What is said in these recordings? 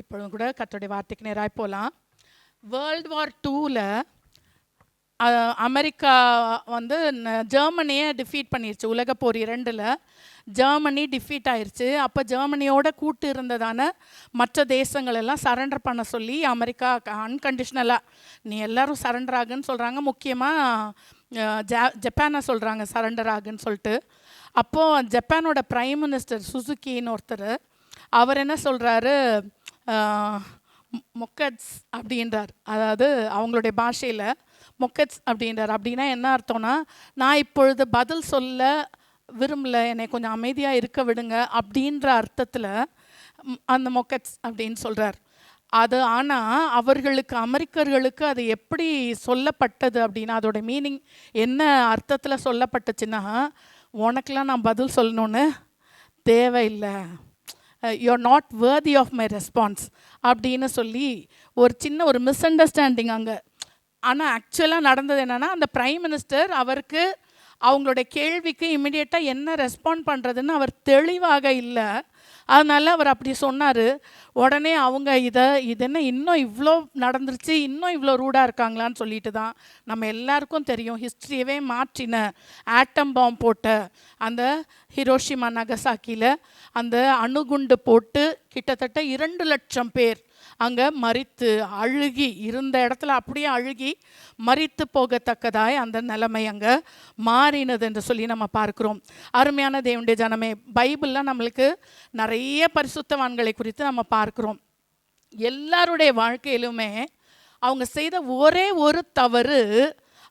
இப்பொழுதும் கூட கத்தோடைய வார்த்தைக்கு நேராக போகலாம் வேர்ல்டு வார் டூவில் அமெரிக்கா வந்து ஜெர்மனியை டிஃபீட் பண்ணிருச்சு. உலக போர் இரண்டில். ஜெர்மனி டிஃபீட் ஆயிடுச்சு அப்போ ஜெர்மனியோட கூட்டு இருந்ததான மற்ற தேசங்கள் எல்லாம் சரண்டர் பண்ண சொல்லி அமெரிக்கா அன்கண்டிஷ்னலாக நீ எல்லோரும் சரண்டர் ஆகுன்னு சொல்கிறாங்க முக்கியமாக ஜப்பானை சொல்கிறாங்க சரண்டர் ஆகுன்னு சொல்லிட்டு. அப்போது ஜப்பானோட ப்ரைம் மினிஸ்டர் சுசுகின்னு ஒருத்தர் அவர் என்ன சொல்கிறாரு மொக்கட்ஸ் அப்படின்றார். அதாவது அவங்களுடைய பாஷையில் மொக்கட்ஸ் அப்படின்றார். அப்படின்னா என்ன அர்த்தம்னா நான் இப்பொழுது பதில் சொல்ல விரும்பல என்னை கொஞ்சம் அமைதியாக இருக்க விடுங்க அப்படின்ற அர்த்தத்தில் அந்த மொக்கட்ஸ் அப்படின்னு சொல்கிறார் அது ஆனால் அவர்களுக்கு அமெரிக்கர்களுக்கு அது எப்படி சொல்லப்பட்டது அப்படின்னா அதோட மீனிங் என்ன அர்த்தத்தில் சொல்லப்பட்டுச்சுன்னா உனக்கெலாம் நான் பதில் சொல்லணுன்னு தேவையில்லை. You're not worthy of my response அப்படின்னு சொல்லி ஒரு சின்ன ஒரு மிஸ் அண்டர்ஸ்டாண்டிங் அங்கே. ஆனால் ஆக்சுவலாக நடந்தது என்னென்னா அந்த ப்ரைம் மினிஸ்டர் அவருக்கு அவங்களுடைய கேள்விக்கு இமிடியேட்டாக என்ன ரெஸ்பாண்ட் பண்ணுறதுன்னு அவர் தெளிவாக இல்லை. அதனால் அவர் அப்படி சொன்னார். உடனே அவங்க இதை இது என்ன இன்னும் இவ்வளோ நடந்துருச்சு இன்னும் இவ்வளோ ரூடாக இருக்காங்களான்னு சொல்லிட்டு தான் நம்ம எல்லாருக்கும் தெரியும். ஹிஸ்ட்ரியவே மாற்றின ஆட்டம் பாம் போட்ட அந்த ஹிரோஷிமா நகசாக்கியில் அந்த அணுகுண்டு போட்டு கிட்டத்தட்ட இரண்டு லட்சம் பேர் அங்கே மறித்து அழுகி இருந்த இடத்துல அப்படியே அழுகி மறித்து போகத்தக்கதாய் அந்த நிலைமை அங்கே மாறினது என்று சொல்லி நம்ம பார்க்குறோம். அருமையான தேவனுடைய ஜனமே பைபிளில் நம்மளுக்கு நிறைய பரிசுத்தவான்களை குறித்து நம்ம பார்க்குறோம். எல்லாருடைய வாழ்க்கையிலுமே அவங்க செய்த ஒரே ஒரு தவறு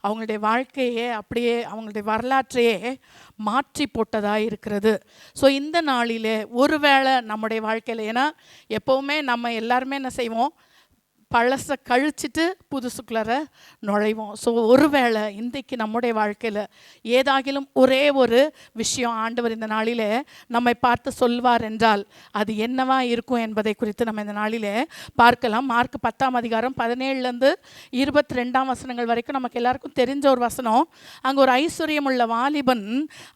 அவங்களுடைய வாழ்க்கையே அப்படியே அவங்களுடைய வரலாற்றையே மாற்றி போட்டதாக இருக்கிறது. ஸோ இந்த நாளிலே ஒருவேளை நம்முடைய வாழ்க்கையில் ஏன்னா எப்போவுமே நம்ம எல்லாருமே என்ன செய்வோம்? பழசை கழிச்சிட்டு புதுசுக்குள்ளார நுழைவோம். ஸோ ஒருவேளை இன்றைக்கு நம்முடைய வாழ்க்கையில் ஏதாகிலும் ஒரே ஒரு விஷயம் ஆண்டவர் இந்த நாளிலே நம்மை பார்த்து சொல்வார் என்றால் அது என்னவா இருக்கும் என்பதை குறித்து நம்ம இந்த நாளிலே பார்க்கலாம். மார்க் பத்தாம் அதிகாரம் பதினேழுலேருந்து இருபத்தி ரெண்டாம் வசனங்கள் வரைக்கும் நமக்கு எல்லாருக்கும் தெரிஞ்ச ஒரு வசனம். அங்கே ஒரு ஐஸ்வர்யமுள்ள வாலிபன்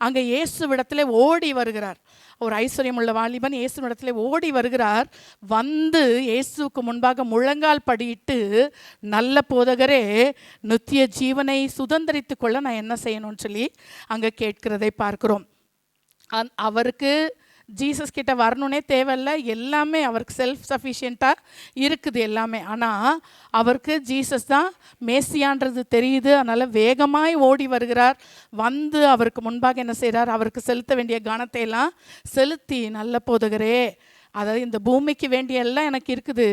அங்கே இயேசு விடத்தில் ஓடி வருகிறார். ஒரு ஐஸ்வர்யமுள்ள வாலிபன் இடத்துல ஓடி வருகிறார். வந்து இயேசுவுக்கு முன்பாக முழங்கால் படியிட்டு நல்ல போதகரே நித்திய ஜீவனை சுதந்திரித்து கொள்ள நான் என்ன செய்யணும்னு சொல்லி அங்கே கேட்கிறதை பார்க்கிறோம். அந் அவருக்கு ஜீசஸ் கிட்ட வரணுன்னே தேவையில்ல. எல்லாமே அவருக்கு செல்ஃப் சஃபிஷியண்ட்டாக இருக்குது எல்லாமே. ஆனால் அவருக்கு ஜீசஸ் தான் மேசியான்றது தெரியுது. அதனால் வேகமாய் ஓடி வருகிறார். வந்து அவருக்கு முன்பாக என்ன செய்கிறார் அவருக்கு செலுத்த வேண்டிய கணத்தை எல்லாம் செலுத்தி நல்ல போதுகிறே அதாவது இந்த பூமிக்கு வேண்டிய எல்லாம் எனக்கு இருக்குது.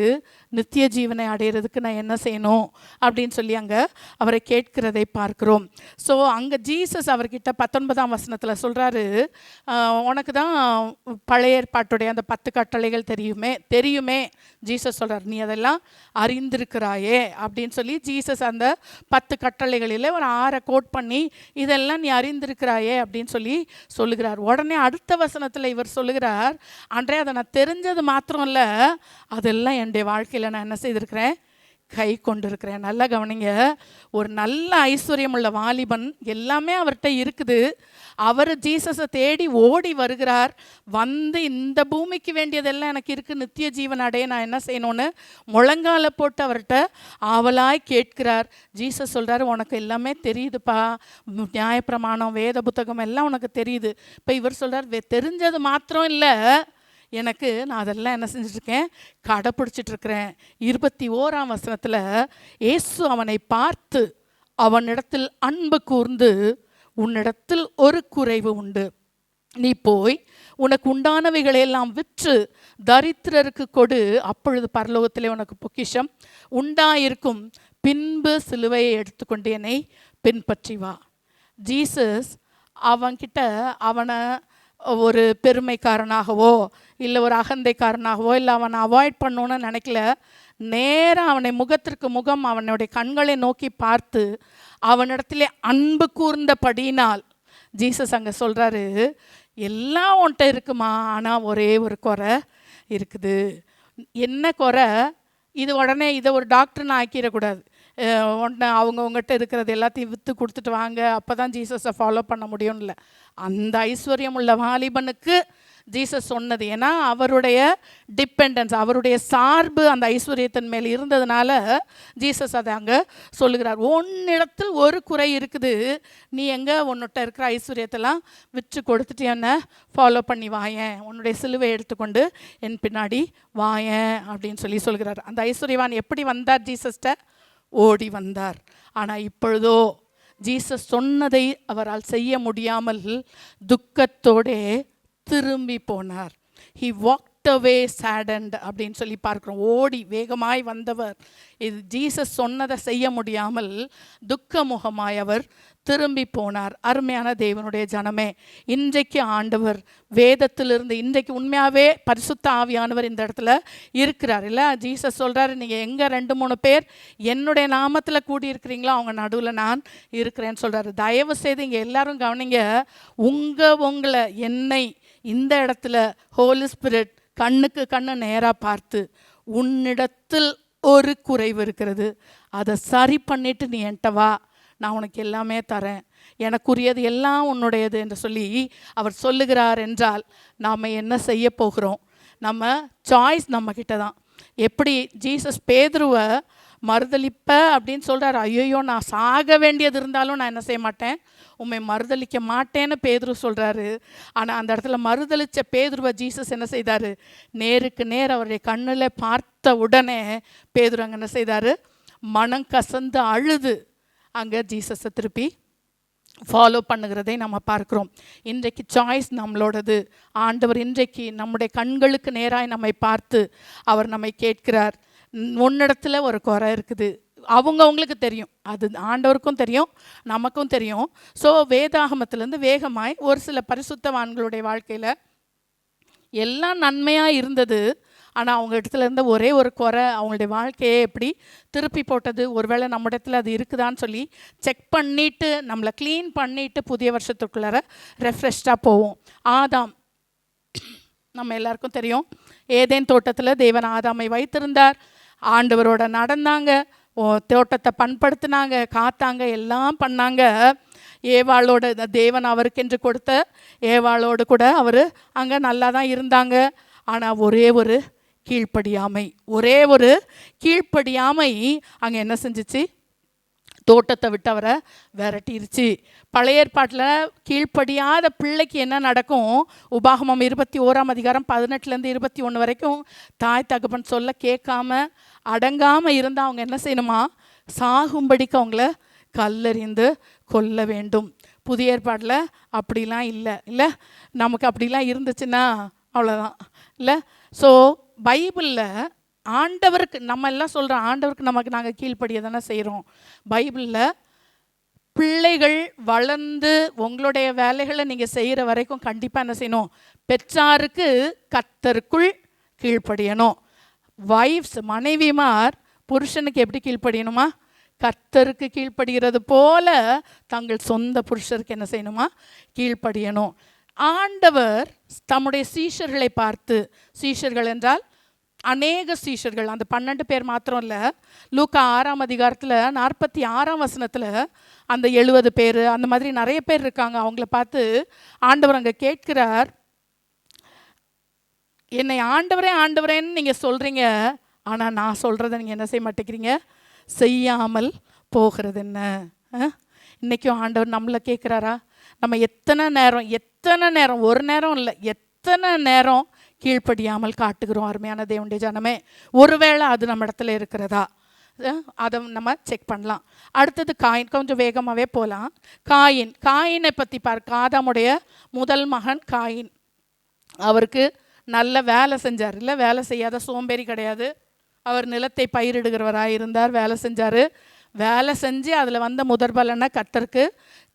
நித்திய ஜீவனை அடையிறதுக்கு நான் என்ன செய்யணும்? அப்படின்னு சொல்லி அங்கே அவரை கேட்கிறதை பார்க்கிறோம். ஸோ அங்கே ஜீசஸ் அவர்கிட்ட பத்தொன்பதாம் வசனத்தில் சொல்கிறாரு உனக்கு தான் பழைய ஏற்பாட்டுடைய அந்த பத்து கட்டளைகள் தெரியுமே தெரியுமே. ஜீசஸ் சொல்கிறார் நீ அதெல்லாம் அறிந்திருக்கிறாயே அப்படின்னு சொல்லி ஜீசஸ் அந்த பத்து கட்டளைகளில் ஒரு ஆறை கோட் பண்ணி இதெல்லாம் நீ அறிந்திருக்கிறாயே அப்படின்னு சொல்லி சொல்லுகிறார். உடனே அடுத்த வசனத்தில் இவர் சொல்லுகிறார் அன்றே அதை நான் தெரிஞ்சது மாத்திரம் இல்லை அதெல்லாம் என்னுடைய வாழ்க்கையில் நான் என்ன செய்திருக்கிறேன்? கை கொண்டிருக்கிறேன். நல்லா கவனிங்க. ஒரு நல்ல ஐஸ்வர்யமுள்ள வாலிபன் எல்லாமே அவர்கிட்ட இருக்குது. அவர் ஜீசஸை தேடி ஓடி வருகிறார். வந்து இந்த பூமிக்கு வேண்டியதெல்லாம் எனக்கு இருக்குது நித்திய ஜீவன் அடைய நான் என்ன செய்யணும்னு முழங்கால போட்டு அவர்கிட்ட ஆவலாய் கேட்கிறார். ஜீசஸ் சொல்கிறாரு உனக்கு எல்லாமே தெரியுதுப்பா. நியாயப்பிரமாணம் வேத புத்தகம் எல்லாம் உனக்கு தெரியுது. இப்போ இவர் சொல்கிறார் தெரிஞ்சது மாத்திரம் இல்லை. எனக்கு நான் அதெல்லாம் என்ன செஞ்சுட்ருக்கேன்? கடைப்பிடிச்சிட்ருக்கிறேன் இருபத்தி ஓராம் வசனத்தில் இயேசு அவனை பார்த்து அவனிடத்தில் அன்பு கூர்ந்து உன்னிடத்தில் ஒரு குறைவு உண்டு. நீ போய் உனக்கு உண்டானவைகளையெல்லாம் விற்று தரித்திரருக்கு கொடு. அப்பொழுது பரலோகத்திலே உனக்கு பொக்கிஷம் உண்டாயிருக்கும். பின்பு சிலுவையை எடுத்துக்கொண்டு என்னை பின்பற்றி வா. ஜீசஸ் அவன்கிட்ட அவனை ஒரு பெருமைக்காரனாகவோ இல்லை ஒரு அகந்தைக்காரனாகவோ இல்லை அவனை அவாய்ட் பண்ணணும்னு நினைக்கல. நேராக அவனை முகத்திற்கு முகம் அவனுடைய கண்களை நோக்கி பார்த்து அவனிடத்திலே அன்பு கூர்ந்தபடியினால் ஜீசஸ் அங்கே சொல்கிறாரு எல்லாம் உன்கிட்ட இருக்குமா? ஆனால் ஒரே ஒரு குறை இருக்குது. என்ன குறை? இது உடனே இதை ஒரு டாக்டர்னு ஆக்கிடக்கூடாது உடனே அவங்கவுங்ககிட்ட இருக்கிறது எல்லாத்தையும் விற்று கொடுத்துட்டு வாங்க. அப்போ தான் ஜீசஸை ஃபாலோ பண்ண முடியும்ல அந்த ஐஸ்வர்யம் உள்ள வாலிபனுக்கு ஜீசஸ் சொன்னது. ஏன்னா அவருடைய டிபெண்டன்ஸ் அவருடைய சார்பு அந்த ஐஸ்வர்யத்தின் மேல் இருந்ததுனால ஜீசஸ் அதை அங்கே சொல்லுகிறார். உன்னிடத்தில் ஒரு குறை இருக்குது. நீ எங்கே உன்னிட்ட இருக்கிற ஐஸ்வர்யத்தெல்லாம் விற்று கொடுத்துட்டு என்னை ஃபாலோ பண்ணி வாயேன். உன்னுடைய சிலுவை எடுத்துக்கொண்டு என் பின்னாடி வாயேன். அப்படின்னு சொல்லி சொல்கிறார். அந்த ஐஸ்வர்யவான் எப்படி வந்தார் ஜீசஸ்ட்ட? ஓடி வந்தார். ஆனால் இப்பொழுதோ ஜீசஸ் சொன்னதை அவரால் செய்ய முடியாமல் துக்கத்தோடே திரும்பி போனார். ஹி வாக் அவே சேடண்ட் அப்படின்னு சொல்லி பார்க்குறோம். ஓடி வேகமாய் வந்தவர். இது ஜீசஸ் சொன்னதை செய்ய முடியாமல் துக்கமுகமாய் அவர் திரும்பி போனார். அருமையான தேவனுடைய ஜனமே இன்றைக்கு ஆண்டவர் வேதத்திலிருந்து இன்றைக்கு உண்மையாகவே பரிசுத்த ஆவியானவர் இந்த இடத்துல இருக்கிறார். இல்லை ஜீசஸ் சொல்கிறாரு நீங்கள் எங்கே ரெண்டு மூணு பேர் என்னுடைய நாமத்தில் கூடியிருக்கிறீங்களோ அவங்க நடுவில் நான் இருக்கிறேன்னு சொல்கிறாரு தயவு செய்து இங்கே எல்லாரும் கவனிங்க உங்கள் உங்களை என்னை இந்த இடத்துல ஹோலி ஸ்பிரிட் கண்ணுக்கு கண்ணு நேராக பார்த்து உன்னிடத்தில் ஒரு குறைவு இருக்கிறது. அதை சரி பண்ணிட்டு நீ என்கிட்ட வா. நான் உனக்கு எல்லாமே தரேன். எனக்குரியது எல்லாம் உன்னுடையது என்று சொல்லி அவர் சொல்லுகிறார் என்றால் நாம் என்ன செய்ய போகிறோம்? நம்ம சாய்ஸ் நம்ம தான். எப்படி ஜீசஸ் பேதுருவை மறுதளிப்ப அப்படின்னு சொல்கிறார் ஐயோ நான் சாக வேண்டியது இருந்தாலும் நான் என்ன செய்ய மாட்டேன்? உண்மை மறுதளிக்க மாட்டேன்னு பேதுரு சொல்கிறாரு ஆனால் அந்த இடத்துல மறுதளித்த பேதுருவை ஜீசஸ் என்ன செய்தார்? நேருக்கு நேர் அவருடைய கண்ணில் பார்த்த உடனே பேதுரு அங்கே என்ன செய்தார்? மனம் கசந்து அழுது. அங்கே ஜீசஸை திருப்பி ஃபாலோ பண்ணுகிறதை நம்ம பார்க்குறோம். இன்றைக்கு சாய்ஸ் நம்மளோடது. ஆண்டவர் இன்றைக்கு நம்முடைய கண்களுக்கு நேராக நம்மை பார்த்து அவர் நம்மை கேட்கிறார். "உன் உன்னிடத்துல ஒரு குறை இருக்குது. அவங்கவுங்களுக்கு தெரியும். அது ஆண்டவருக்கும் தெரியும் நமக்கும் தெரியும். ஸோ வேதாகமத்திலேருந்து வேகமாய் ஒரு சில பரிசுத்தவான்களுடைய வாழ்க்கையில் எல்லாம் நன்மையாக இருந்தது. ஆனால் அவங்க இடத்துல இருந்த ஒரே ஒரு குறை அவங்களுடைய வாழ்க்கையை எப்படி திருப்பி போட்டது? ஒருவேளை நம்ம இடத்துல அது இருக்குதான்னு சொல்லி செக் பண்ணிவிட்டு நம்மளை க்ளீன் பண்ணிவிட்டு புதிய வருஷத்துக்குள்ளார ரெஃப்ரெஷ்டாக போவோம். ஆதாம் நம்ம எல்லாருக்கும் தெரியும். ஏதேன் தோட்டத்தில் தேவன் ஆதாமை வைத்திருந்தார். ஆண்டவரோட நடந்தாங்க. ஓ, தோட்டத்தை பண்படுத்தினாங்க காத்தாங்க எல்லாம் பண்ணாங்க. ஏவாளோட தேவன் அவருக்கென்று கொடுத்த ஏவாளோடு கூட அவர் அங்கே நல்லா தான் இருந்தாங்க. ஆனால் ஒரே ஒரு கீழ்ப்படியாமை. ஒரே ஒரு கீழ்ப்படியாமை அங்கே என்ன செஞ்சுச்சு? தோட்டத்தை விட்டு அவரை விரட்டிருச்சு. பழைய ஏற்பாட்டில் கீழ்ப்படியாத பிள்ளைக்கு என்ன நடக்கும்? உபாகமம் இருபத்தி ஓராம் அதிகாரம் பதினெட்டுலேருந்து இருபத்தி ஒன்று வரைக்கும் தாய் தகப்பன் சொல்ல கேட்காம அடங்காமல் இருந்தால் அவங்க என்ன செய்யணுமா? சாகும்படிக்கு அவங்கள கல்லறிந்து கொல்ல வேண்டும். புதிய ஏற்பாட்டில் அப்படிலாம் இல்லை. இல்லை நமக்கு அப்படிலாம் இருந்துச்சுன்னா அவ்வளோதான் இல்லை ஸோ பைபிளில் ஆண்டவருக்கு நம்ம எல்லாம் சொல்கிறோம் ஆண்டவருக்கு நமக்கு நாங்கள் கீழ்ப்படிய தானே செய்கிறோம் பைபிளில் பிள்ளைகள் வளர்ந்து உங்களுடைய வேலைகளை நீங்கள் செய்கிற வரைக்கும் கண்டிப்பாக என்ன செய்யணும்? பெற்றாருக்கு கத்தருக்குள் கீழ்ப்படியணும். வைஃப்ஸ் மனைவிமார் புருஷனுக்கு எப்படி கீழ்ப்படியணுமா? கத்தருக்கு கீழ்ப்படுகிறது போல தங்கள் சொந்த புருஷருக்கு என்ன செய்யணுமா? கீழ்ப்படியணும். ஆண்டவர் தம்முடைய சீஷர்களை பார்த்து சீஷர்கள் என்றால் அநேக சீஷர்கள் அந்த பன்னெண்டு பேர் மாத்திரம் இல்லை லூக்கா ஆறாம் அதிகாரத்தில் நாற்பத்தி ஆறாம் வசனத்தில் அந்த எழுபது பேர் அந்த மாதிரி நிறைய பேர் இருக்காங்க. அவங்கள பார்த்து ஆண்டவர் அங்கே கேட்கிறார். என்னை ஆண்டவரே ஆண்டவரேன்னு நீங்கள் சொல்கிறீங்க ஆனால் நான் சொல்கிறத நீங்கள் என்ன செய்ய மாட்டேங்கிறீங்க? செய்யாமல் போகிறது என்ன அஹ்? இன்னைக்கும் ஆண்டவர் நம்மளை கேட்குறாரா? நம்ம எத்தனை நேரம் எத்தனை நேரம் ஒரு நேரம் இல்லை எத்தனை நேரம் கீழ்ப்படியாமல் காட்டுகிறோம் அருமையான தேவனுடைய ஜனமே? ஒருவேளை அது நம்ம இடத்துல இருக்கிறதா? அதை நம்ம செக் பண்ணலாம். அடுத்தது காயின் கொஞ்சம் வேகமாகவே போகலாம் காயின் காயினை பற்றி பார் காதாமுடைய முதல் மகன் காயின். அவருக்கு நல்ல வேலை செஞ்சார். இல்லை வேலை செய்யாத சோம்பேறி கிடையாது. அவர் நிலத்தை பயிரிடுகிறவராக இருந்தார் வேலை செஞ்சார். வேலை செஞ்சு அதில் வந்த முதற் பலனை கத்தருக்கு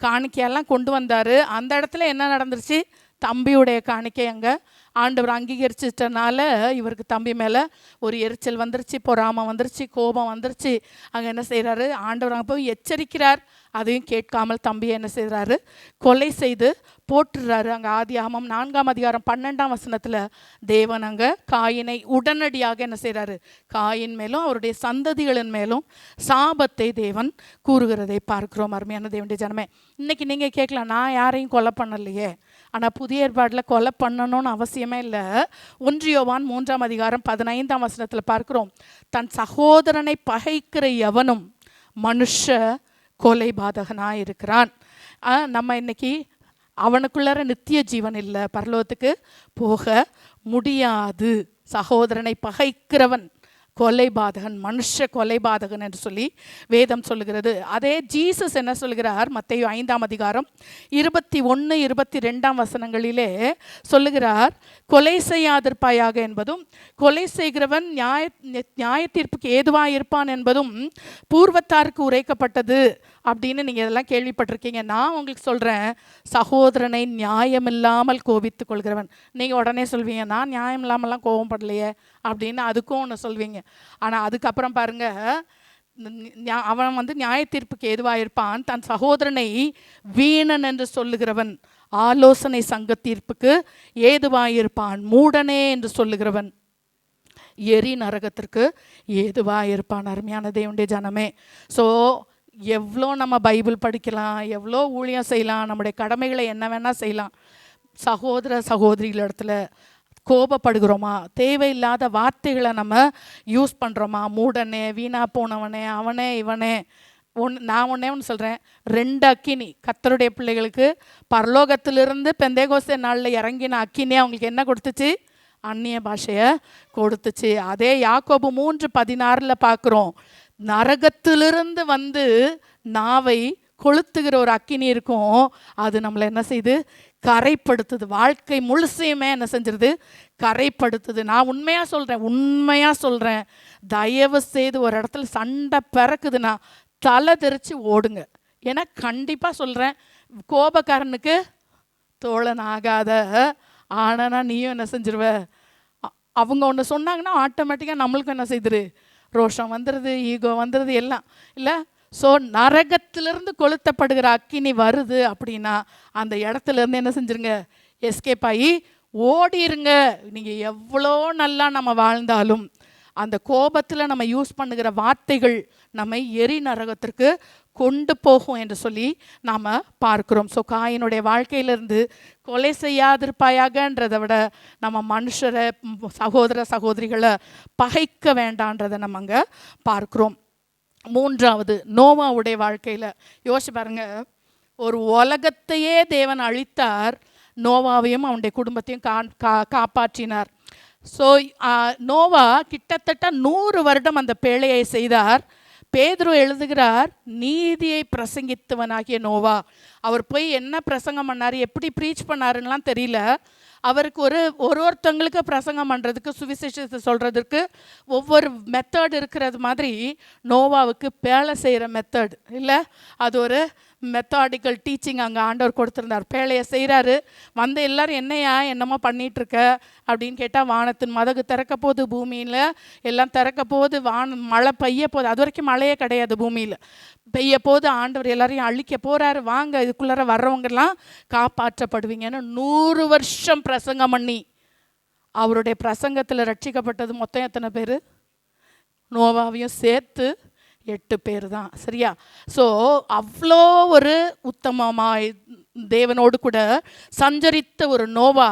காணிக்கையெல்லாம் கொண்டு வந்தார். அந்த இடத்துல என்ன நடந்துருச்சு? தம்பியுடைய காணிக்கை அங்கே. ஆண்டவர் அங்கீகரிச்சிட்டனால இவருக்கு தம்பி மேலே ஒரு எரிச்சல் வந்துருச்சு பொறாமம் வந்துருச்சு கோபம் வந்துருச்சு. அங்கே என்ன செய்கிறாரு ஆண்டவர் அங்கே போய் எச்சரிக்கிறார். அதையும் கேட்காமல் தம்பியை என்ன செய்கிறாரு கொலை செய்து போட்டுடுறாரு அங்கே ஆதி ஆமம் நான்காம் அதிகாரம் பன்னெண்டாம் வசனத்தில். தேவன் அங்கே காயினை உடனடியாக என்ன செய்கிறாரு காயின் மேலும் அவருடைய சந்ததிகளின் மேலும் சாபத்தை தேவன் கூறுகிறதை பார்க்கிறோம். அருமையான தேவனுடைய ஜனமே இன்னைக்கு நீங்கள் கேட்கலாம் நான் யாரையும் கொலை பண்ணலையே. ஆனால் புதிய ஏற்பாட்டில் கொலை பண்ணணும்னு அவசியமே இல்லை. ஒன்றியோவான் மூன்றாம் அதிகாரம் பதினைந்தாம் வசனத்தில் பார்க்கிறோம் தன் சகோதரனை பகைக்கிற எவனும் மனுஷ கொலை பாதகனாக இருக்கிறான் நம்ம இன்னைக்கு அவனுக்குள்ளார நித்திய ஜீவன் இல்லை. பரலோகத்துக்கு போக முடியாது. சகோதரனை பகைக்கிறவன். கொலைபாதகன் மனுஷ கொலைபாதகன் என்று சொல்லி வேதம் சொல்லுகிறது. அதே ஜீசஸ் என்ன சொல்லுகிறார்? மத்தையோ ஐந்தாம் அதிகாரம் இருபத்தி ஒன்று இருபத்தி ரெண்டாம் வசனங்களிலே சொல்லுகிறார் கொலை செய்யாதிருப்பாயாக என்பதும் கொலை செய்கிறவன் நியாய நியாய தீர்ப்புக்கு ஏதுவாக இருப்பான் என்பதும் பூர்வத்தாருக்கு உரைக்கப்பட்டது. அப்படின்னு நீங்கள் இதெல்லாம் கேள்விப்பட்டிருக்கீங்க. நான் உங்களுக்கு சொல்கிறேன் சகோதரனை நியாயமில்லாமல் கோபித்து கொள்கிறவன். நீங்கள் உடனே சொல்வீங்க நான் நியாயம் இல்லாமலாம் கோபப்படலையே அப்படின்னு அதுக்கும் ஒன்று சொல்வீங்க. ஆனால் அதுக்கப்புறம் பாருங்க அவன் வந்து நியாய தீர்ப்புக்கு ஏதுவாக இருப்பான் தன் சகோதரனை வீணன் என்று சொல்லுகிறவன் ஆலோசனை சங்க தீர்ப்புக்கு ஏதுவாக இருப்பான் மூடனே என்று சொல்லுகிறவன் எரி நரகத்திற்கு ஏதுவாக இருப்பான் அருமையான தேவனுடைய ஜனமே. ஸோ எவ்வளோ நம்ம பைபிள் படிக்கலாம் எவ்வளோ ஊழியம் செய்யலாம் நம்முடைய கடமைகளை என்ன வேணால் செய்யலாம். சகோதர சகோதரிகள் இடத்துல கோபப்படுகிறோமா? தேவையில்லாத வார்த்தைகளை நம்ம யூஸ் பண்ணுறோமா மூடனே வீணா போனவனே அவனே இவனே. ஒன் நான் ஒன்றே ஒன்று சொல்கிறேன் ரெண்டு அக்கினி. கத்தருடைய பிள்ளைகளுக்கு பரலோகத்திலிருந்து பெந்தேகோசை நாளில் இறங்கின அக்கினி அவங்களுக்கு என்ன கொடுத்துச்சு? அந்நிய பாஷையை கொடுத்துச்சு. அதே யாக்கோபு மூன்று பதினாறில் பார்க்குறோம். நரகத்திலிருந்து வந்து நாவை கொளுத்துகிற ஒரு அக்கினி இருக்கும். அது நம்மளை என்ன செய்யுது கரைப்படுத்துது. வாழ்க்கை முழுசையுமே என்ன செஞ்சிருது? கரைப்படுத்துது. நான் உண்மையாக சொல்கிறேன் உண்மையாக சொல்கிறேன் தயவு செய்து ஒரு இடத்துல சண்டை பிறக்குதுன்னா தலை தெரிச்சு ஓடுங்க. ஏன்னா கண்டிப்பாக சொல்கிறேன் கோபக்காரனுக்கு தோழன் ஆகாத ஆனா நீயும் என்ன செஞ்சிருவ? அவங்க ஒன்று சொன்னாங்கன்னா ஆட்டோமேட்டிக்காக நம்மளுக்கும் என்ன செய்திரு? ரோஷம் வந்துடுது ஈகோ வந்துடுது எல்லாம். இல்லை? ஸோ நரகத்திலிருந்து கொளுத்தப்படுகிற அக்கினி வருது அப்படின்னா அந்த இடத்துல இருந்து என்ன செஞ்சிருங்க? எஸ்கேப் ஆகி ஓடிருங்க. நீங்கள் எவ்வளோ நல்லா நம்ம வாழ்ந்தாலும் அந்த கோபத்தில் நம்ம யூஸ் பண்ணுகிற வார்த்தைகள் நம்மை எரி நரகத்திற்கு கொண்டு போகும் என்று சொல்லி நாம் பார்க்கிறோம். ஸோ காயினுடைய வாழ்க்கையிலிருந்து கொலை செய்யாதிருப்பாயாகன்றதை விட நம்ம மனுஷரை சகோதர சகோதரிகளை பகைக்க வேண்டான்றதை நம்ம அங்கே பார்க்குறோம். மூன்றாவது நோவாவுடைய வாழ்க்கையில் யோசிச்சு பாருங்க. ஒரு உலகத்தையே தேவன் அழித்தார் நோவாவையும் அவனுடைய குடும்பத்தையும் கா காப்பாற்றினார். ஸோ uh, நோவா கிட்டத்தட்ட நூறு வருடம் அந்த பேழையை செய்தார். பேதுரு எழுதுகிறார் நீதியை பிரசங்கித்தவனாகிய நோவா. அவர் போய் என்ன பிரசங்கம் பண்ணார் எப்படி ப்ரீச் பண்ணாருன்னெலாம் தெரியல. அவருக்கு ஒரு ஒரு ஒருத்தவங்களுக்கு பிரசங்கம் பண்ணுறதுக்கு சுவிசேஷத்தை சொல்கிறதுக்கு ஒவ்வொரு மெத்தட் இருக்கிறது மாதிரி நோவாவுக்கு பேழை செய்கிற மெத்தட் இல்லை அது ஒரு மெத்தாடிக்கல் டீச்சிங் அங்கே ஆண்டவர் கொடுத்துருந்தார். பேழையை செய்கிறாரு வந்த எல்லாரும் என்னையா என்னமோ பண்ணிகிட்ருக்க இருக்க அப்படின்னு கேட்டால் வானத்தின் மதகு திறக்க போகுது பூமியில். எல்லாம் திறக்க போது வானம் மழை பெய்ய போகுது. அது வரைக்கும் மழையே கிடையாது பூமியில். பெய்ய போது ஆண்டவர் எல்லாரையும் அழிக்க போகிறாரு வாங்க இதுக்குள்ளார வர்றவங்கெல்லாம் காப்பாற்றப்படுவீங்கன்னு நூறு வருஷம் பிரசங்கம் பண்ணி. அவருடைய பிரசங்கத்தில் ரட்சிக்கப்பட்டது மொத்தம் எத்தனை பேர்? நோவாவையும் சேர்த்து எட்டு பேர் தான் சரியா? ஸோ அவ்வளோ ஒரு உத்தமமாய் தேவனோடு கூட சஞ்சரித்த ஒரு நோவா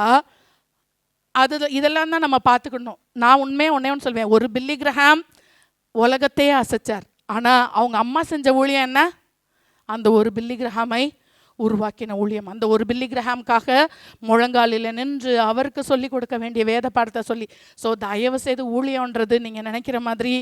அது இதெல்லாம் தான் நம்ம பார்த்துக்கணும். நான் உண்மையாக ஒன்றே ஒன்று சொல்வேன். ஒரு பில்லி கிரஹாம் உலகத்தையே அசைச்சார். ஆனால் அவங்க அம்மா செஞ்ச ஊழியம் என்ன? அந்த ஒரு பில்லி கிரஹாமை உருவாக்கின ஊழியம். அந்த ஒரு பில்லி கிரஹாம்காக முழங்காலில் நின்று அவருக்கு சொல்லி கொடுக்க வேண்டிய வேத பாடத்தை சொல்லி ஸோ தயவு செய்து ஊழியன்றது நீங்கள் நினைக்கிற மாதிரி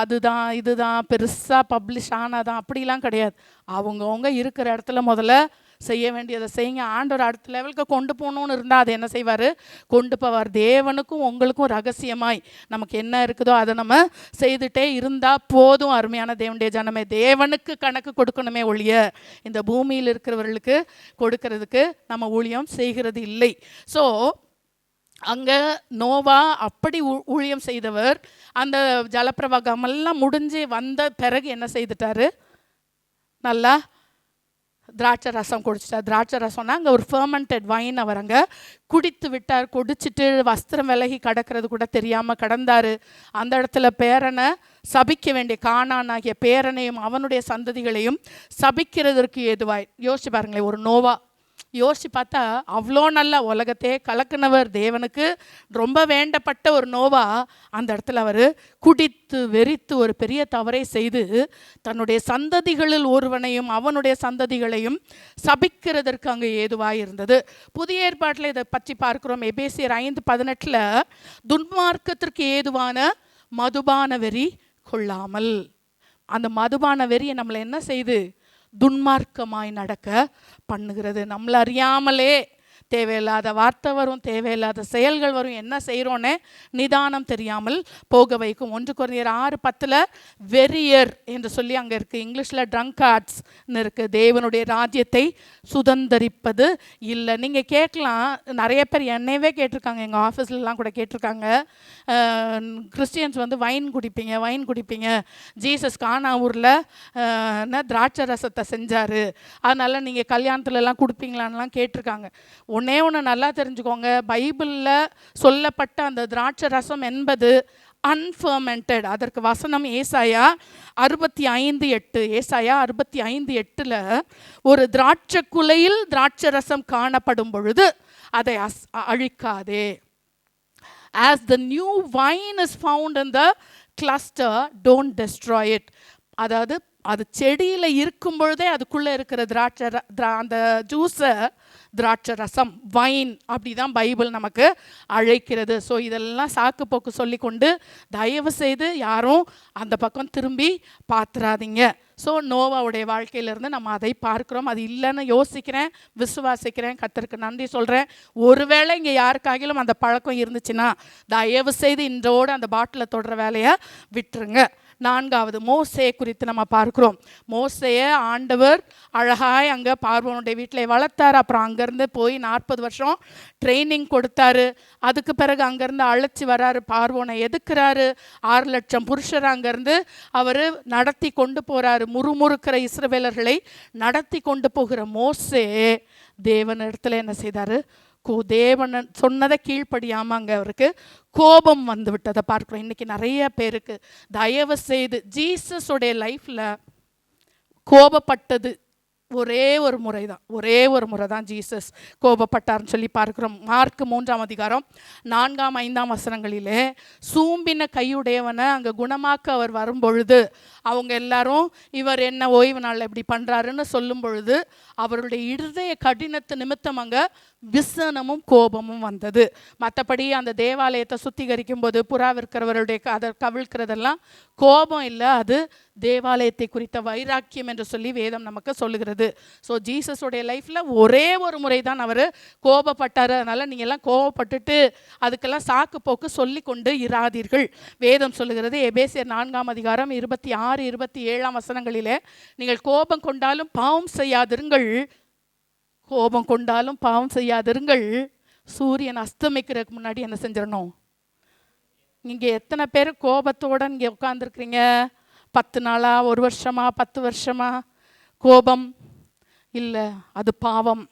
அதுதான் இதுதான் பெருசாக பப்ளிஷ் ஆனாதான் அப்படிலாம் கிடையாது. அவங்கவுங்க இருக்கிற இடத்துல முதல்ல செய்ய வேண்டியதை செய்யுங்க. ஆண்டவர் அடுத்த லெவலுக்கு கொண்டு போகணும்னு இருந்தால் அதை என்ன செய்வார்? கொண்டு போவார். தேவனுக்கும் உங்களுக்கும் ரகசியமாய் நமக்கு என்ன இருக்குதோ அதை நம்ம செய்துட்டே இருந்தால் போதும் அருமையான தேவனுடைய ஜனமே. தேவனுக்கு கணக்கு கொடுக்கணுமே ஒழிய இந்த பூமியில் இருக்கிறவர்களுக்கு கொடுக்கறதுக்கு நம்ம ஊழியம் செய்கிறது இல்லை. ஸோ அங்கே நோவா அப்படி ஊ- ஊழியம் செய்தவர் அந்த ஜலப்பிரவாகம் எல்லாம் முடிஞ்சு வந்த பிறகு என்ன செய்துட்டாரு? நல்லா திராட்சை ரசம் குடிச்சிட்டார். திராட்சை ரசம்னா அங்கே ஒரு ஃபர்மெண்டட் வைன் அவர் அங்கே குடித்து விட்டார். குடிச்சிட்டு வஸ்திரம் விலகி கடக்கிறது கூட தெரியாமல் கடந்தார். அந்த இடத்துல பேரனை சபிக்க வேண்டிய காணானாகிய பேரனையும் அவனுடைய சந்ததிகளையும் சபிக்கிறதற்கு ஏதுவாய். யோசிச்சு பாருங்களேன் ஒரு நோவா யோசிச்சு பார்த்தா அவ்வளோ நல்ல உலகத்தையே கலக்குனவர் தேவனுக்கு ரொம்ப வேண்டப்பட்ட ஒரு நோவா. அந்த இடத்துல அவர் குடித்து வெறித்து ஒரு பெரிய தவறை செய்து தன்னுடைய சந்ததிகளில் ஒருவனையும் அவனுடைய சந்ததிகளையும் சபிக்கிறதற்கு அங்கே ஏதுவாக இருந்தது புதிய ஏற்பாட்டில் இதை பற்றி பார்க்கிறோம். எபேசியர் ஐந்து பதினெட்டில் துன்மார்க்கத்திற்கு ஏதுவான மதுபான வெறி கொள்ளாமல். அந்த மதுபான வெறியை நம்மளை என்ன செய்து? துன்மார்க்கமாய் நடக்க பண்ணுகிறது. நம்மளை அறியாமலே தேவையில்லாத வார்த்தை வரும் தேவையில்லாத செயல்கள் வரும் என்ன செய்கிறோன்னே நிதானம் தெரியாமல் போக வைக்கும். ஒன்று குறைந்தர் ஆறு பத்தில் வெறியர் என்று சொல்லி அங்கே இருக்குது இங்கிலீஷில் ட்ரங்க் ஆர்ட்ஸ்னு இருக்குது தேவனுடைய ராஜ்யத்தை சுதந்தரிப்பது இல்லை. நீங்கள் கேட்கலாம். நிறைய பேர் என்னையவே கேட்டிருக்காங்க. எங்கள் ஆஃபீஸ்லலாம் கூட கேட்டிருக்காங்க. கிறிஸ்டியன்ஸ் வந்து வைன் குடிப்பீங்க வைன் குடிப்பீங்க. ஜீசஸ் கானாவூரில் என்ன திராட்சை ரசத்தை செஞ்சார். அதனால் நீங்கள் கல்யாணத்துலலாம் கொடுப்பீங்களான்லாம் கேட்டிருக்காங்க. ஒன்றே ஒன்று நல்லா தெரிஞ்சுக்கோங்க. பைபிளில் சொல்லப்பட்ட அந்த திராட்சை ரசம் என்பது அன்ஃபர்மெண்டட் அதற்கு வசனம் ஏசாயா அறுபத்தி ஐந்து எட்டு. ஏசாயா அறுபத்தி ஐந்து எட்டில் ஒரு திராட்சை குலையில் திராட்சை ரசம் காணப்படும் பொழுது அதை அஸ் அழிக்காதே. As the new wine is found in the cluster don't destroy it அதாவது அது செடியில் இருக்கும் பொழுதே அதுக்குள்ளே இருக்கிற திராட்சை அந்த ஜூஸை திராட்சை ரசம் வைன் அப்படி தான் பைபிள் நமக்கு அழைக்கிறது. ஸோ இதெல்லாம் சாக்கு போக்கு சொல்லிக்கொண்டு தயவு செய்து யாரும் அந்த பக்கம் திரும்பி பார்த்துறாதீங்க ஸோ நோவாவுடைய வாழ்க்கையிலிருந்து நம்ம அதை பார்க்குறோம். அது இல்லைன்னு யோசிக்கிறேன் விசுவாசிக்கிறேன். கத்தருக்கு நன்றி சொல்கிறேன் ஒருவேளை இங்கே யாருக்காகிலும் அந்த பழக்கம் இருந்துச்சுன்னா தயவு செய்து இன்றோடு அந்த பாட்டிலை தொடுற வேலையை விட்டுருங்க. நான்காவது மோசையை குறித்து நம்ம பார்க்குறோம். மோசையை ஆண்டவர் அழகாய் அங்கே பார்வனுடைய வீட்டில் வளர்த்தார். அப்புறம் அங்கேருந்து போய் நாற்பது வருஷம் ட்ரைனிங் கொடுத்தாரு. அதுக்கு பிறகு அங்கேருந்து அழைச்சி வராரு. பார்வோனை எதுக்குறாரு? ஆறு லட்சம் புருஷர் அங்கேருந்து அவர் நடத்தி கொண்டு போகிறாரு முறுமுறுக்கிற இஸ்ரவேலர்களை நடத்தி கொண்டு போகிற மோசே தேவனிடத்தில் என்ன செய்தார்? கோ தேவன் சொன்னதை கீழ்ப்படியாமல் அங்கே அவருக்கு கோபம் வந்து விட்டதை பார்க்குறோம். இன்றைக்கி நிறைய பேருக்கு தயவு செய்து ஜீசஸுடைய லைஃப்பில் கோபப்பட்டது ஒரே ஒரு முறை தான் ஒரே ஒரு முறை தான் ஜீசஸ் கோபப்பட்டார்னு சொல்லி பார்க்கிறோம். மார்க் மூன்றாம் அதிகாரம் நான்காம் ஐந்தாம் வசனங்களிலே சூம்பின கையுடையவனை அங்கே குணமாக்க அவர் வரும்பொழுது அவங்க எல்லாரும் இவர் என்ன ஓய்வு நாளில் இப்படி பண்ணுறாருன்னு சொல்லும் பொழுது அவருடைய இருதய கடினத்து நிமித்தம் அங்கே விசனமும் கோபமும் வந்தது. மற்றபடி அந்த தேவாலயத்தை சுத்திகரிக்கும் போது புறா விற்கிறவருடைய க- அதை கவிழ்க்கிறதெல்லாம் கோபம் இல்லை. அது தேவாலயத்தை குறித்த வைராக்கியம் என்று சொல்லி வேதம் நமக்கு சொல்லுகிறது. ஸோ ஜீசஸுடைய லைஃப்பில் ஒரே ஒரு முறை தான் அவர் கோபப்பட்டார். அதனால் நீங்கள் எல்லாம் கோபப்பட்டுட்டு அதுக்கெல்லாம் சாக்கு போக்கு சொல்லி கொண்டு இராதீர்கள். வேதம் சொல்லுகிறது எபேசியர் நான்காம் அதிகாரம் இருபத்தி ஆறு இருபத்தி ஏழாம் வசனங்களிலே நீங்கள் கோபம் கொண்டாலும் பாவம் செய்யாதிருங்கள். கோபம் கொண்டாலும் பாவம் செய்யாதிருங்கள். சூரியன் அஸ்தமிக்கிறதுக்கு முன்னாடி என்ன செஞ்சிடணும்? நீங்க எத்தனை பேர் கோபத்தோட இங்கே உட்காந்துருக்குறீங்க பத்து நாளா ஒரு வருஷமா பத்து வருஷமா? கோபம்? இல்லை அது பாவம்.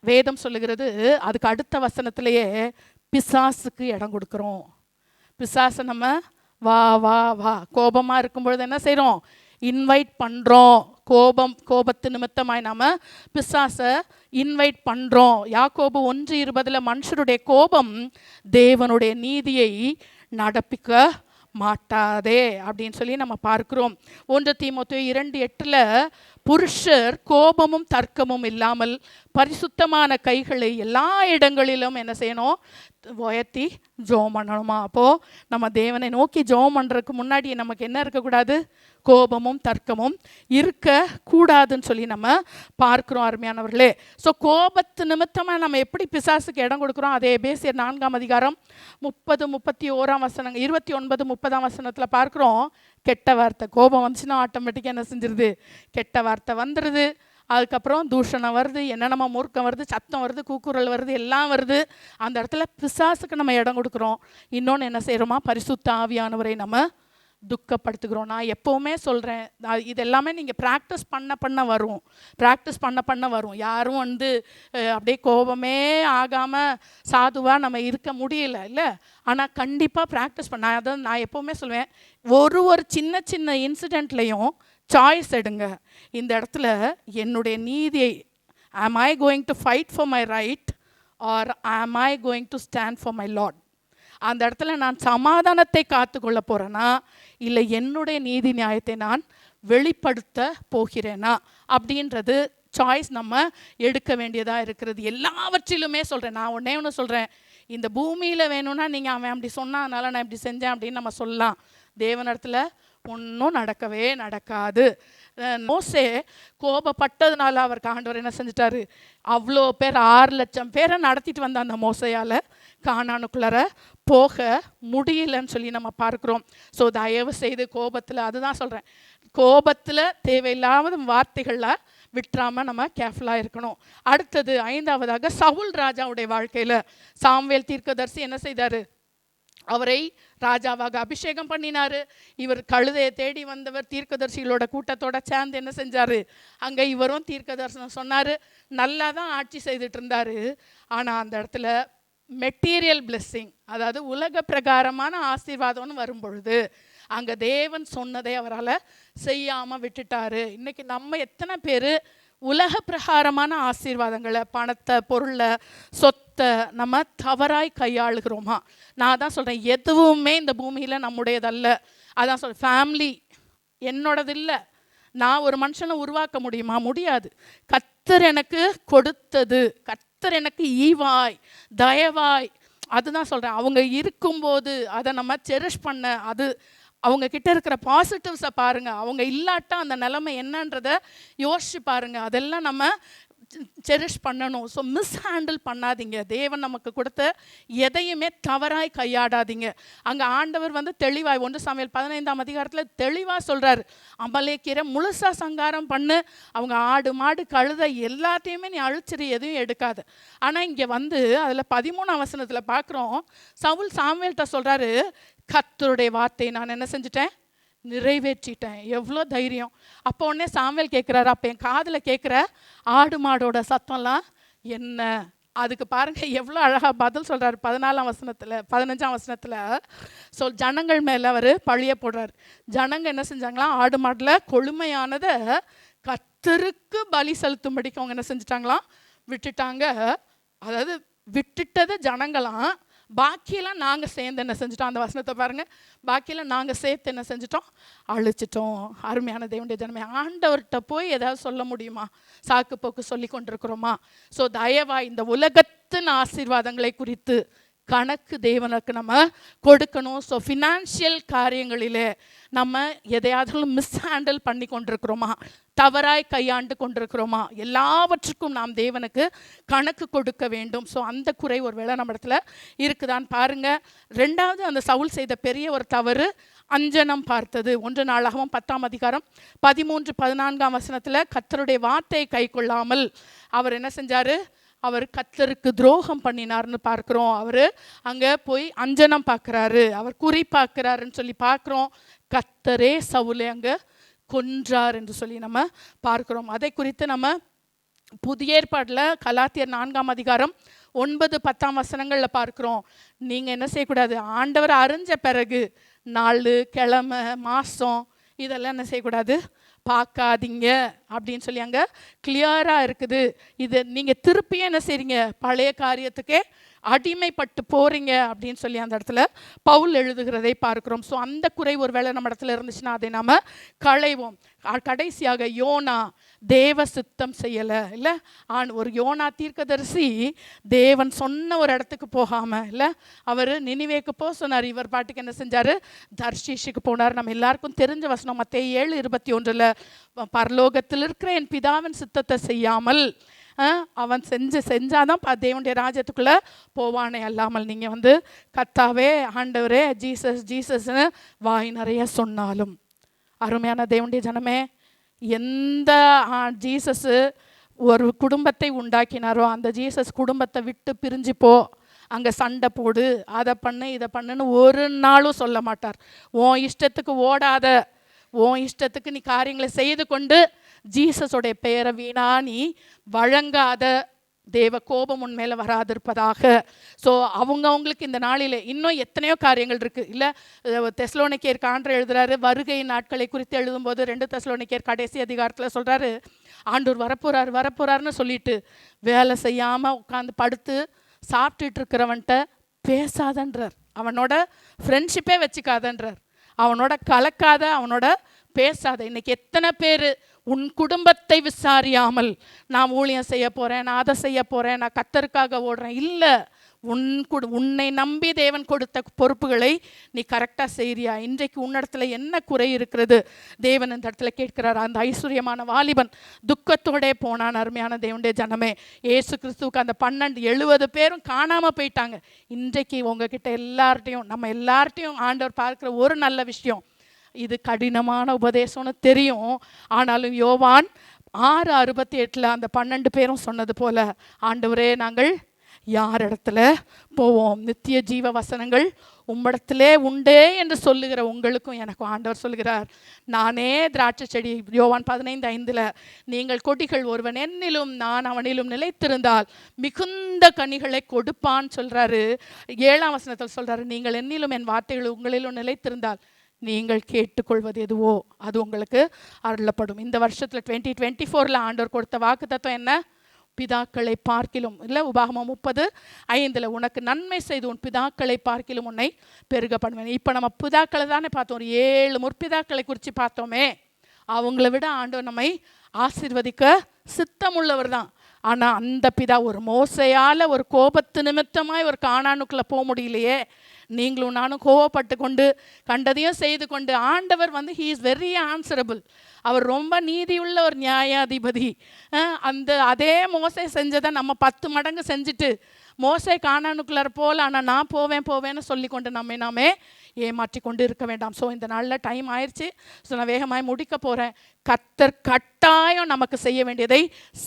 வேதம் சொல்லுகிறது அதுக்கு அடுத்த வசனத்திலேயே பிசாசுக்கு இடம் கொடுக்குறோம். பிசாசை நம்ம வா வா வா. கோபமாக இருக்கும் பொழுது என்ன செய்கிறோம் இன்வைட் பண்ணுறோம் கோபம் கோபத்து நிமித்தமாய் நாம பிசாசை இன்வைட் பண்ணுறோம் யாக்கோபு ஒன்று இருபதில் மனுஷருடைய கோபம் தேவனுடைய நீதியை நடப்பிக்க மாட்டாதே அப்படின்னு சொல்லி நம்ம பார்க்கிறோம். ஒன்று தீமோத்தேயு இரண்டு எட்டில் புருஷர் கோபமும் தர்க்கமும் இல்லாமல் பரிசுத்தமான கைகளை எல்லா இடங்களிலும் என்ன செய்யணும்? உயர்த்தி ஜோம் பண்ணணுமா? அப்போது நம்ம தேவனை நோக்கி ஜோம் பண்ணுறதுக்கு முன்னாடி நமக்கு என்ன இருக்கக்கூடாது? கோபமும் தர்க்கமும் இருக்கக்கூடாதுன்னு சொல்லி நம்ம பார்க்குறோம் அருமையானவர்களே. ஸோ கோபத்து நிமித்தமாக நம்ம எப்படி பிசாசுக்கு இடம் கொடுக்குறோம்? அதே பேசியர் நான்காம் அதிகாரம் முப்பது முப்பத்தி ஓராம் வசனங்க இருபத்தி ஒன்பது முப்பதாம் வசனத்தில் பார்க்குறோம். கெட்ட வார்த்தை கோபம் வந்துச்சுன்னா ஆட்டோமேட்டிக்காக என்ன செஞ்சிருது? கெட்ட வார்த்தை வந்துடுது அதுக்கப்புறம் தூஷணம் வருது என்னென்னமோ மூர்க்கம் வருது சத்தம் வருது கூக்குரல் வருது எல்லாம் வருது. அந்த இடத்துல பிசாசுக்கு நம்ம இடம் கொடுக்குறோம். இன்னொன்று என்ன செய்கிறோமா பரிசுத்த ஆவியானவரை நம்ம துக்கப்படுத்துகிறோம். நான் எப்போவுமே சொல்கிறேன் இது எல்லாமே நீங்கள் ப்ராக்டிஸ் பண்ண பண்ண வரும். ப்ராக்டிஸ் பண்ண பண்ண வரும். யாரும் வந்து அப்படியே கோபமே ஆகாமல் சாதுவாக நம்ம இருக்க முடியல இல்லை? ஆனால் கண்டிப்பாக ப்ராக்டிஸ் பண்ண நான் அதான் நான் எப்போவுமே சொல்லுவேன் ஒரு ஒரு சின்ன சின்ன இன்சிடெண்ட்லேயும் சாய்ஸ் எடுங்க. இந்த இடத்துல என்னுடைய நீதியை am I going to fight for my right or am I going to stand for my lot அந்த இடத்துல நான் சமாதானத்தை காத்துக்கொள்ள போகிறேனா இல்லை என்னுடைய நீதி நியாயத்தை நான் வெளிப்படுத்த போகிறேனா? அப்படின்றது சாய்ஸ் நம்ம எடுக்க வேண்டியதாக இருக்கிறது. எல்லாவற்றிலுமே சொல்கிறேன் நான் ஒன்றே ஒன்று சொல்கிறேன் இந்த பூமியில் வேணும்னா நீங்கள் அவன் அப்படி சொன்னான் அதனால் நான் இப்படி செஞ்சேன் அப்படின்னு நம்ம சொல்லலாம். தேவனிடத்தில் ஒன்றும் நடக்கவே நடக்காது. மோசே கோபப்பட்டதுனால அவர் ஆண்டவர் என்ன செஞ்சிட்டாரு? அவ்வளோ பேர் ஆறு லட்சம் பேரை நடத்திட்டு வந்த அந்த மோசையால் காணானுக்குள்ளார போக முடியலன்னு சொல்லி நம்ம பார்க்குறோம். ஸோ தயவு செய்து கோபத்தில் அதுதான் சொல்கிறேன் கோபத்தில் தேவையில்லாத வார்த்தைகளில் விட்டுறாம நம்ம கேர்ஃபுல்லாக இருக்கணும். அடுத்தது ஐந்தாவதாக சவுல் ராஜாவுடைய வாழ்க்கையில் சாம்வேல் தீர்க்கதர்சி என்ன செய்தார்? அவரை ராஜாவாக அபிஷேகம் பண்ணினாரு. இவர் கழுதையை தேடி வந்தவர் தீர்க்கதரிசிகளோட கூட்டத்தோட சேர்ந்து என்ன செஞ்சார்? அங்கே இவரும் தீர்க்கதர்சனம் சொன்னார். நல்லா தான் ஆட்சி செய்துட்டு இருந்தாரு ஆனால் அந்த இடத்துல மெட்டீரியல் பிளெஸ்ஸிங் அதாவது உலக பிரகாரமான ஆசீர்வாதம்னு வரும்பொழுது அங்கே தேவன் சொன்னதை அவரால் செய்யாமல் விட்டுட்டாரு. இன்றைக்கி நம்ம எத்தனை பேர் உலக பிரகாரமான ஆசீர்வாதங்களை பணத்தை பொருளை சொத்தை நம்ம தவறாய் கையாளுகிறோமா? நான் தான் சொல்கிறேன் எதுவுமே இந்த பூமியில் நம்முடையதல்ல. அதான் சொல் ஃபேமிலி என்னோடது இல்லை நான் ஒரு மனுஷனை உருவாக்க முடியுமா? முடியாது. கத்தர் எனக்கு கொடுத்தது. கத்தர் எனக்கு ஈவாய் தயவாய். அதுதான் சொல்கிறேன் அவங்க இருக்கும்போது அதை நம்ம செரிஷ் பண்ண அது அவங்க கிட்ட இருக்கிற பாசிட்டிவ்ஸை பாருங்க. அவங்க இல்லாட்டா அந்த நிலைமை என்னன்றதை யோசிச்சு பாருங்க. அதெல்லாம் நம்ம செரிஷ் பண்ணணும். ஸோ மிஸ் ஹேண்டில் பண்ணாதீங்க. தேவன் நமக்கு கொடுத்த எதையுமே தவறாய் கையாடாதீங்க. அங்கே ஆண்டவர் வந்து தெளிவாய் ஒன்று சமையல் பதினைந்தாம் அதிகாரத்தில் தெளிவாக சொல்கிறார் அமலேக்கீரை முழுசாக சங்காரம் பண்ணு. அவங்க ஆடு மாடு கழுத எல்லாத்தையுமே நீ அழிச்சிரு எதுவும் எடுக்காது. ஆனால் இங்கே வந்து அதில் பதிமூணாம் வசனத்தில் பார்க்குறோம் சவுல் சாமியல்கிட்ட சொல்கிறாரு கத்தருடைய வார்த்தையை நான் என்ன செஞ்சுட்டேன்? நிறைவேற்றிட்டேன். எவ்வளோ தைரியம். அப்போ உடனே சாமியல் கேட்குறாரு அப்போ என் காதில் கேட்குற ஆடு மாடோட சத்தம்லாம் என்ன? அதுக்கு பாருங்க எவ்வளோ அழகாக பதில் சொல்கிறாரு பதினாலாம் வசனத்தில் பதினஞ்சாம் வசனத்தில். சொல் ஜனங்கள் மேலே அவர் பழிய போடுறார். ஜனங்க என்ன செஞ்சாங்களாம் ஆடு மாடில் கொழுமையானதை கத்தருக்கு பலி செலுத்தும்படிக்கு அவங்க என்ன செஞ்சிட்டாங்களாம்? விட்டுட்டாங்க. அதாவது விட்டுட்டது ஜனங்களாம் பாக்கியெல்லாம் நாங்கள் சேர்ந்து என்ன செஞ்சிட்டோம்? அந்த வசனத்தை பாருங்க. பாக்கியெல்லாம் நாங்கள் சேர்த்து என்ன செஞ்சிட்டோம்? அழிச்சிட்டோம். அருமையான தேவனுடைய ஜனமே ஆண்டவர்கிட்ட போய் ஏதாவது சொல்ல முடியுமா? சாக்கு போக்கு சொல்லி கொண்டிருக்கிறோமா ஸோ தயவா இந்த உலகத்தின் ஆசீர்வாதங்களை குறித்து கணக்கு தேவனுக்கு நம்ம கொடுக்கணும். ஸோ ஃபினான்ஷியல் காரியங்களிலே நம்ம எதையாவது மிஸ் ஹேண்டில் பண்ணி கொண்டிருக்கிறோமா? தவறாய் கையாண்டு கொண்டிருக்கிறோமா? எல்லாவற்றுக்கும் நாம் தேவனுக்கு கணக்கு கொடுக்க வேண்டும். ஸோ அந்த குறை ஒரு வேளை நம்ம இடத்துல இருக்குதான்னு பாருங்க. ரெண்டாவது அந்த சவுல் செய்த பெரிய ஒரு தவறு அஞ்சனம் பார்த்தது. ஒன்று நாளாகவும் பத்தாம் அதிகாரம் பதிமூன்று பதினான்காம் வசனத்தில் கத்தருடைய வார்த்தையை கை கொள்ளாமல் அவர் என்ன செஞ்சாரு? அவர் கத்தருக்கு துரோகம் பண்ணினார்னு பார்க்குறோம். அவர் அங்கே போய் அஞ்சனம் பார்க்குறாரு அவர் குறி பார்க்குறாருன்னு சொல்லி பார்க்குறோம் கத்தரே சவுலை அங்கே கொன்றார் என்று சொல்லி நம்ம பார்க்குறோம். அதை குறித்து நம்ம புதிய ஏற்பாடில் கலாத்தியர் நான்காம் அதிகாரம் ஒன்பது பத்தாம் வசனங்களில் பார்க்குறோம். நீங்கள் என்ன செய்யக்கூடாது? ஆண்டவர் அறிஞ்ச பிறகு நாள் கிழமை மாதம் இதெல்லாம் என்ன செய்யக்கூடாது? பார்க்காதீங்க அப்படின்னு சொல்லி அங்கே கிளியராக இருக்குது. இது நீங்கள் திருப்பியும் என்ன செய்றீங்க? பழைய காரியத்துக்கே அடிமைப்பட்டு போகிறீங்க அப்படின்னு சொல்லி அந்த இடத்துல பவுல் எழுதுகிறதை பார்க்குறோம். ஸோ அந்த குறை ஒரு வேளை நம்ம இடத்துல இருந்துச்சுன்னா அதை நாம் களைவோம். கடைசியாக யோனா தேவ சித்தம் செய்யலை இல்லை? ஆண் ஒரு யோனா தீர்க்கதரிசி தேவன் சொன்ன ஒரு இடத்துக்கு போகாமல் இல்லை? அவர் நினிவேக்கு போக சொன்னார். இவர் பாட்டுக்கு என்ன செஞ்சார்? தர்ஷீஷுக்கு போனார். நம்ம எல்லாருக்கும் தெரிஞ்ச வசனம் மற்ற ஏழு இருபத்தி ஒன்றில் பரலோகத்தில் இருக்கிற என் பிதாவின் சித்தத்தை செய்யாமல் அவன் செஞ்சு செஞ்சாதான் தேவனுடைய ராஜ்யத்துக்குள்ளே போவானே அல்லாமல். நீங்கள் வந்து கத்தாவே ஆண்டவரே ஜீசஸ் ஜீசஸ்னு வாய் நிறைய சொன்னாலும். அருமையான தேவனுடைய ஜனமே எந்த ஜீசஸ்ஸு ஒரு குடும்பத்தை உண்டாக்கினாரோ அந்த ஜீசஸ் குடும்பத்தை விட்டு பிரிஞ்சு போ. அங்கே சண்டை போடு அதை பண்ணு இதை பண்ணுன்னு ஒரு நாளும் சொல்ல மாட்டார். உன் இஷ்டத்துக்கு ஓடாத உன் இஷ்டத்துக்கு நீ காரியங்களை செய்து கொண்டு ஜீசஸோடைய பெயரை வீணா நீ வழங்காத. தேவ கோபம் உன் மேல வராதிருப்பதாக. ஸோ அவங்க அவங்களுக்கு இந்த நாளில் இன்னும் எத்தனையோ காரியங்கள் இருக்கு. இல்ல தெஸ்லோனிக்கேர் காண்ற எழுதுறாரு வருகை நாட்களை குறித்து எழுதும்போது ரெண்டு தெஸ்லோனிக்கேர் கடைசி அதிகாரத்துல சொல்றாரு ஆண்டூர் வரப்போறாரு வரப்போறாருன்னு சொல்லிட்டு வேலை செய்யாம உட்காந்து படுத்து சாப்பிட்டுட்டு இருக்கிறவன்ட்ட பேசாதன்றார். அவனோட ஃப்ரெண்ட்ஷிப்பே வச்சுக்காதன்றார். அவனோட கலக்காத அவனோட பேசாத. இன்னைக்கு எத்தனை பேர் உன் குடும்பத்தை விசாரியாமல் நான் ஊழியம் செய்ய போகிறேன் நான் அதை செய்ய போகிறேன் நான் கத்தருக்காக ஓடுறேன். இல்லை உன் கொடு உன்னை நம்பி தேவன் கொடுத்த பொறுப்புகளை நீ கரெக்டாக செய்கிறியா இன்றைக்கு உன்னிடத்துல என்ன குறை இருக்கிறது? தேவன் இந்த இடத்துல கேட்கிறார் அந்த ஐஸ்வர்யமான வாலிபன் துக்கத்தோடே போனான் அருமையான தேவனுடைய ஜனமே. ஏசு கிறிஸ்துவுக்கு அந்த பன்னெண்டு எழுபது பேரும் காணாமல் போயிட்டாங்க. இன்றைக்கு உங்ககிட்ட எல்லார்ட்டையும் நம்ம எல்லார்ட்டையும் ஆண்டவர் பார்க்குற ஒரு நல்ல விஷயம் இது கடினமான உபதேசம்னு தெரியும். ஆனாலும் யோவான் ஆறு அறுபத்தி எட்டில் அந்த பன்னெண்டு பேரும் சொன்னது போல ஆண்டவரே நாங்கள் யார் இடத்துல போவோம்? நித்திய ஜீவ வசனங்கள் உம்மிடத்திலே உண்டே என்று சொல்லுகிற உங்களுக்கும் எனக்கும் ஆண்டவர் சொல்கிறார் நானே திராட்சை செடி யோவான் பதினைந்து ஐந்தில் நீங்கள் கொடிகள் ஒருவன் என்னிலும் நான் அவனிலும் நிலைத்திருந்தால் மிகுந்த கனிகளை கொடுப்பான்னு சொல்றாரு. ஏழாம் வசனத்தில் சொல்றாரு நீங்கள் என்னிலும் என் வார்த்தைகள் உங்களிலும் நிலைத்திருந்தால் நீங்கள் கேட்டுக்கொள்வது எதுவோ அது உங்களுக்கு அருளப்படும். இந்த வருஷத்தில் டுவெண்ட்டி டுவெண்ட்டி ஃபோரில் ஆண்டவர் கொடுத்த வாக்கு தத்துவம் என்ன? பிதாக்களை பார்க்கிலும் இல்லை உபாகமம் முப்பது ஐந்தில் உனக்கு நன்மை செய்து உன் பிதாக்களை பார்க்கிலும் உன்னை பெருக பண்ணுவேன் இப்போ நம்ம பிதாக்களை தானே பார்த்தோம் ஒரு ஏழு முற்பிதாக்களை குறித்து பார்த்தோமே அவங்கள விட ஆண்டவர் நம்மை ஆசிர்வதிக்க சித்தமுள்ளவர் தான். ஆனால் அந்த பிதா ஒரு மோசையால் ஒரு கோபத்து நிமித்தமாய் ஒரு காணானுக்குள்ளே போக முடியலையே. நீங்களும் நானும் கோவப்பட்டு கொண்டு கண்டதையும் செய்து கொண்டு ஆண்டவர் வந்து ஹீ இஸ் வெரி ஆன்சரபிள் அவர் ரொம்ப நீதியுள்ள ஒரு நியாயாதிபதி. அந்த அதே மோசை செஞ்சதை நம்ம பத்து மடங்கு செஞ்சுட்டு மோசை காணானுக்குள்ளார போல ஆனால் நான் போவேன் போவேன்னு சொல்லி கொண்டு நம்மை நாமே ஏமாற்றி கொண்டு இருக்க வேண்டாம். ஸோ இந்த நாளில் டைம் ஆயிடுச்சு ஸோ நான் வேகமாக முடிக்க போகிறேன் கத்தர் கட்டாயம் நமக்கு செய்ய வேண்டியதை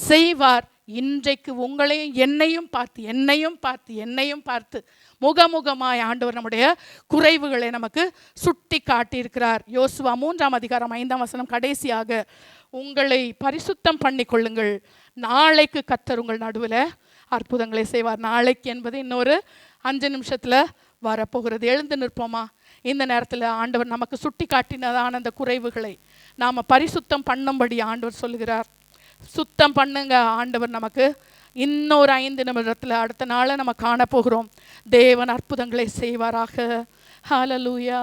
செய்வார். இன்றைக்கு உங்களையும் என்னையும் பார்த்து என்னையும் பார்த்து என்னையும் பார்த்து முகமுகமாய் ஆண்டவர் நம்முடைய குறைவுகளை நமக்கு சுட்டி காட்டியிருக்கிறார் யோசுவா மூன்றாம் அதிகாரம் ஐந்தாம் வசனம் கடைசியாக உங்களை பரிசுத்தம் பண்ணி கொள்ளுங்கள் நாளைக்கு கத்தர் உங்கள் நடுவில் அற்புதங்களை செய்வார். நாளைக்கு என்பது இன்னொரு அஞ்சு நிமிஷத்தில் வரப்போகிறது. எழுந்து நிற்போமா? இந்த நேரத்தில் ஆண்டவர் நமக்கு சுட்டி காட்டினதான அந்த குறைவுகளை நாம் பரிசுத்தம் பண்ணும்படி ஆண்டவர் சொல்லுகிறார். சுத்தம் பண்ணுங்க. ஆண்டவர் நமக்கு இன்னொரு ஐந்து நிமிடத்தில் அடுத்த நாளை நம்ம காண போகிறோம் தேவன் அற்புதங்களை செய்வாராக ஹalleluya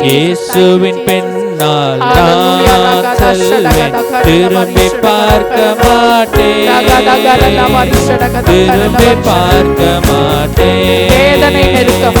இயேசுவின் பெண்ணால் நான் செல்வேன் திரும்பி பார்க்க மாட்டேன் திரும்பி பார்க்க மாட்டேன் வேதனை நெருக்கம்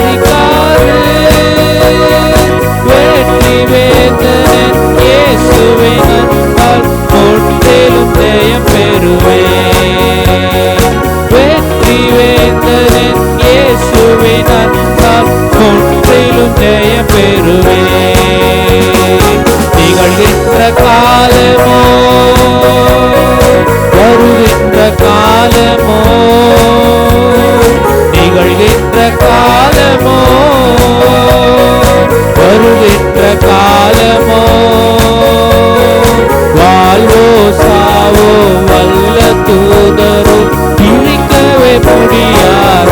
நிகழ்கின்ற காலமோ? வருகின்ற காலமோ? வாழ்வோ சாவோ வல்ல தூதரோ இழிக்கவே முடியாது?